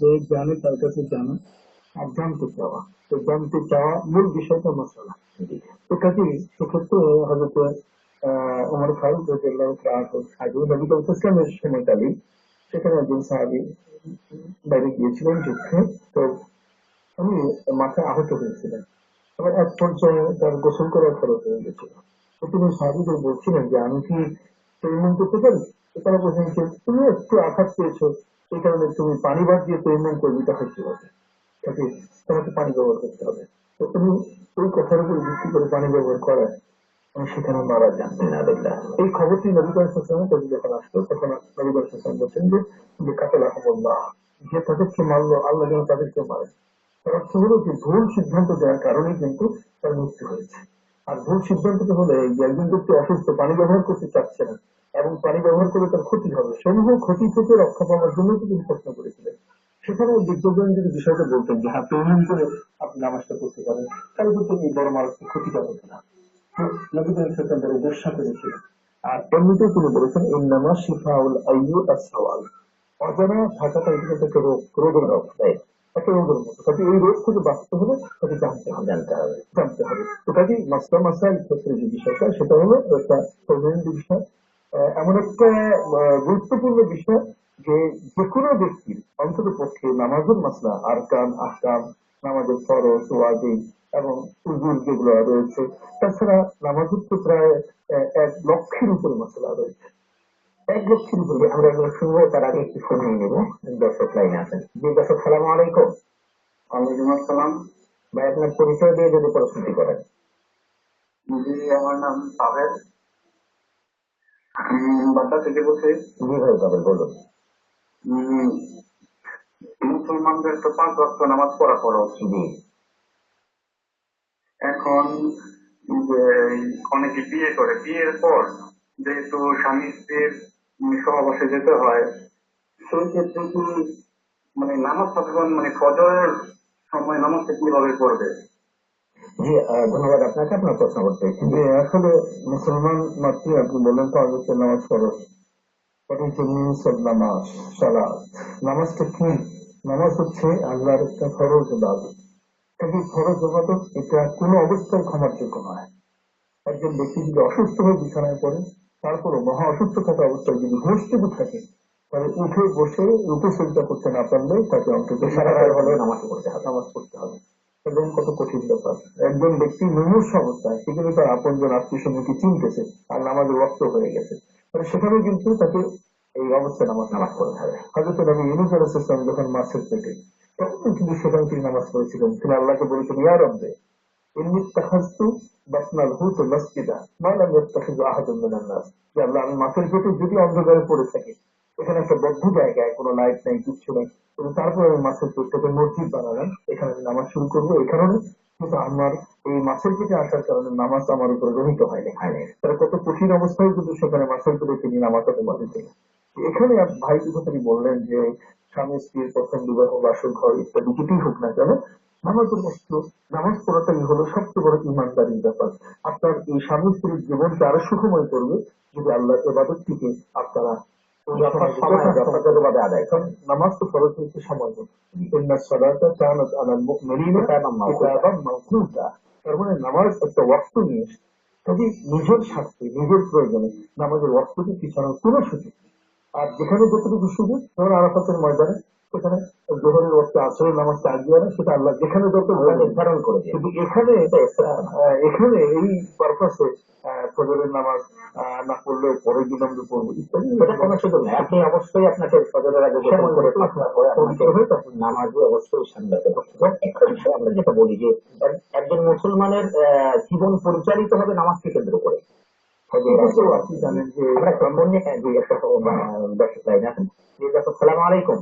যে তার কাছে জানা আর জানতে চাওয়া তো জানতে চাওয়া মূল বিষয়টা মশলা। তো কাজে সেক্ষেত্রে সেখানে একজন সাহাবী বাইরে গিয়েছিলেন যুদ্ধে। তো উনি মাথায় আহত হয়েছিলেন। আবার এক পর্যায়ে তার গোসল করার খরচ হয়ে গেছিল তো তিনি সাহাবীদের বলছিলেন যে, আমি কি করতে পারি? তারা বলছেন তুমি একটু আঘাত পেয়েছ। এই কারণে তুমি পানি বাদ দিয়ে তৈমন করবি তা হচ্ছে হবে তাকে তোমাকে পানি ব্যবহার করতে হবে। তো তুমি ওই কথার উপর ভিত্তি করে পানি ব্যবহার করায় সেখানে মারা যান। এই খবরটি নবীকার কাছে যখন আসলো, তখন নবীকার বলছেন যে কাতাল আহমদুল্লাহ যে তাদেরকে মারলো, আল্লাহ যেন তাদেরকে মারে। অর্থ যে ভুল সিদ্ধান্ত দেওয়ার কারণে কিন্তু তার মৃত্যু হয়েছে। আর ভুল সিদ্ধান্তটা হলে একজন ব্যক্তি অসুস্থ, পানি ব্যবহার করতে চাচ্ছে না এবং পানি ব্যবহার করলে তার ক্ষতি হবে। সমূহ ক্ষতি থেকে রক্ষা পাওয়ার জন্য তিনি প্রশ্ন করেছিলেন। সেখানে বিজ্ঞজন যদি বিষয়টা বলতেন যে হ্যাঁ তৈরি করে আপনি নামাজটা করতে পারেন। তাহলে কিন্তু এই বড় মানুষকে ক্ষতিটা হতো না। নবীদের সেখান তার উদ্দেশ্যা করেছিলেন। আর এমনিতেও তিনি বলেছেন এই নামাজ শিফাউল আইয়ু সওয়াল অজানা থাকাটা এটা একটা রোগ রোগের রোগ তাই? একটা রোগের মতো। কাজে এই রোগ থেকে বাঁচতে হলে তাকে জানতে হবে। জানতে হবে। জানতে হবে। তো কাজে মাসলা মাসাইল ক্ষেত্রে যে বিষয়টা সেটা হলো একটা বিষয়। এমন একটা গুরুত্বপূর্ণ বিষয় যে যে কোনো ব্যক্তির অন্তত পক্ষে নামাজের মাসলা আরকান আহকাম নামাজের ফরজ ওয়াজিব এবং উজুর যেগুলো রয়েছে তাছাড়া নামাজের তো প্রায় এক লক্ষের উপরে মশলা রয়েছে। এক লক্ষের উপরে আমরা এগুলো শুনব তার আগে একটু শুনিয়ে নেব। দর্শক লাইনে আছেন। জি দর্শক সালাম আলাইকুম। ওয়ালাইকুম আসসালাম। ভাই আপনার পরিচয় দিয়ে যদি প্রশ্নটি করেন। জি আমার নাম পাবেল বাসা থেকে বলছি। জি বলুন উম, মুসলমানদের তো পাঁচ ওয়াক্ত নামাজ পড়া ফরজ। জি। এখন যে অনেকে বিয়ে করে বিয়ের পর যেহেতু স্বামী স্ত্রীর সহবাসে যেতে হয় সেই ক্ষেত্রে কি মানে নামাজ মানে ফজরের সময় নামাজটা কীভাবে পড়বে? জি ধন্যবাদ আপনাকে আপনার প্রশ্ন করতে যে আসলে মুসলমান মাত্রই আপনি বললেন তো আগে নামাজ of নামাজ নামাজটা কি? নামাজ হচ্ছে আল্লাহর একটা ফরজ ইবাদত কাজে ফরজ ইবাদত এটা কোনো অবস্থায় ক্ষমার যোগ্য নয়। একজন ব্যক্তি যদি অসুস্থ হয়ে বিছানায় পড়ে তারপরও মহা অসুস্থ থাকা অবস্থায় যদি হোস্টেবু থাকে তাহলে উঠে বসে রূপচর্চা করতে না পারলে তাকে অন্তত সারা হলে নামাজ পড়তে হবে। নামাজ পড়তে হবে। এবং কত কঠিন ব্যাপার। একজন ব্যক্তি মুমূর্ষ অবস্থায়, সে কিন্তু তার আপনজন আত্মীয় স্বজনকে চিনতেছে আর নামাজের রক্ত হয়ে গেছে। মানে সেখানে কিন্তু তাকে এই অবস্থায় নামাজ নামাজ পড়তে হবে। হয়তো নবী ইউনুস আলাইহিসসালাম যখন মাছের পেটে, তখন কিন্তু সেখানে তিনি নামাজ পড়েছিলেন। তিনি আল্লাহকে বলেছেন, ইয়া যে আল্লাহ, আমি মাছের পেটে যদি অন্ধকারে পড়ে থাকি এখানে একটা বদ্ধ জায়গায় কোনো লাইট নাই কিচ্ছু নেই। কিন্তু তারপরে আমি মাছের পেটটাকে মসজিদ বানালাম এখানে আমি নামাজ শুরু করব এই কারণে। কিন্তু আমার এই মাছের পেটে আসার কারণে নামাজ আমার উপরে রহিত হয়নি তারা কত কঠিন অবস্থায় কিন্তু সেখানে মাছের পেটে তিনি নামাজটা তোমার দিতেন এখানে ভাই যে কথাটি বললেন যে স্বামী স্ত্রীর প্রথম বিবাহ বাসর ঘর ইত্যাদি যেটাই হোক না কেন নামাজের বস্তু নামাজ পড়াটাই হলো সবচেয়ে বড় ইমানদারির ব্যাপার। আপনার এই স্বামী স্ত্রীর জীবনকে আরও সুখময় করবে যদি আল্লাহ এবাদতটিকে আপনারা যথাযথভাবে আদায় করেন। নামাজ তো ফরজ সময় তার মানে নামাজ একটা ওয়াক্ত নিয়ে এসেছে তবে নিজের স্বার্থে নিজের প্রয়োজনে নামাজের ওয়াক্তকে পিছানোর কোনো সুযোগ নেই। আর যেখানে যতটুকু সুযোগ ধরুন আরাফাতের ময়দানে সেখানে জোহরের ওয়াক্ত আসরের নামাজটা আগিয়ে না সেটা আল্লাহ যেখানে যত নির্ধারণ করে কিন্তু এখানে এখানে এই পারপাসে ফজরের নামাজ না পড়লেও পরের দিন আমরা পড়ব ইত্যাদি। এটা কোনো সুযোগ নেই। আপনি অবশ্যই আপনাকে ফজরের আগে গোসল করে প্রার্থনা করে নামাজও অবশ্যই সামলাতে হবে। একটা বিষয় আমরা যেটা বলি যে একজন মুসলমানের জীবন পরিচালিত হবে নামাজকে কেন্দ্র করে। আপনি জানেন যে আমরা যে একটা আহ, দর্শক লাইন আছেন যে দর্শক সালাম আলাইকুম।